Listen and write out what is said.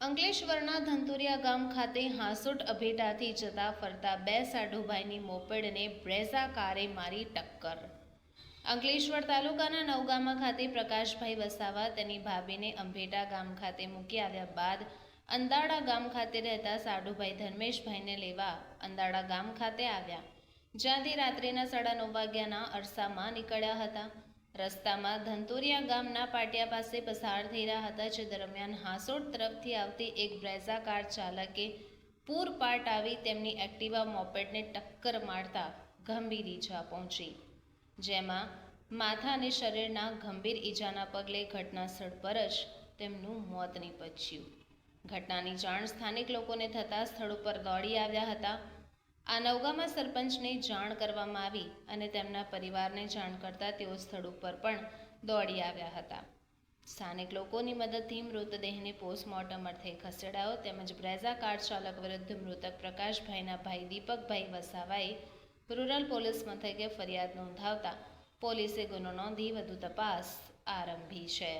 અંકલેશ્વરના ધંતુરિયા ગામ ખાતે હાંસોટ અભેટાથી જતા ફરતા બે સાઢુભાઈની મોપેડને બ્રેઝા કારે મારી ટક્કર. અંકલેશ્વર તાલુકાના નવગામા ખાતે પ્રકાશભાઈ વસાવા તેની ભાભીને અંભેટા ગામ ખાતે મૂકી આવ્યા બાદ અંદાડા ગામ ખાતે રહેતા સાઢુભાઈ ધર્મેશભાઈને લેવા અંદાડા ગામ ખાતે આવ્યા. જ્યાંથી રાત્રિના સાડા નવ વાગ્યાના અરસામાં નીકળ્યા હતા. રસ્તામાં ધંતુરિયા ગામના પાટિયા પાસે પસાર થઈ રહ્યા હતા, જે દરમિયાન હાંસોડ તરફથી આવતી એક બ્રેઝા કાર ચાલકે પૂર પાટ આવી તેમની એક્ટિવા મોપેડને ટક્કર મારતા ગંભીર ઈજા પહોંચી. જેમાં માથા અને શરીરના ગંભીર ઈજાના પગલે ઘટના સ્થળ પર જ તેમનું મોત નીપજ્યું. ઘટનાની જાણ સ્થાનિક લોકોને થતાં સ્થળ ઉપર દોડી આવ્યા હતા. આ નવગામાં સરપંચને જાણ કરવામાં આવી અને તેમના પરિવારને જાણ કરતાં તેઓ સ્થળ ઉપર પણ દોડી આવ્યા હતા. સ્થાનિક લોકોની મદદથી મૃતદેહને પોસ્ટમોર્ટમ અર્થે ખસેડાયો તેમજ બ્રેઝા કાર ચાલક વિરુદ્ધ મૃતક પ્રકાશભાઈના ભાઈ દીપકભાઈ વસાવાએ રૂરલ પોલીસ મથકે ફરિયાદ નોંધાવતા પોલીસે ગુનો નોંધી વધુ તપાસ આરંભી છે.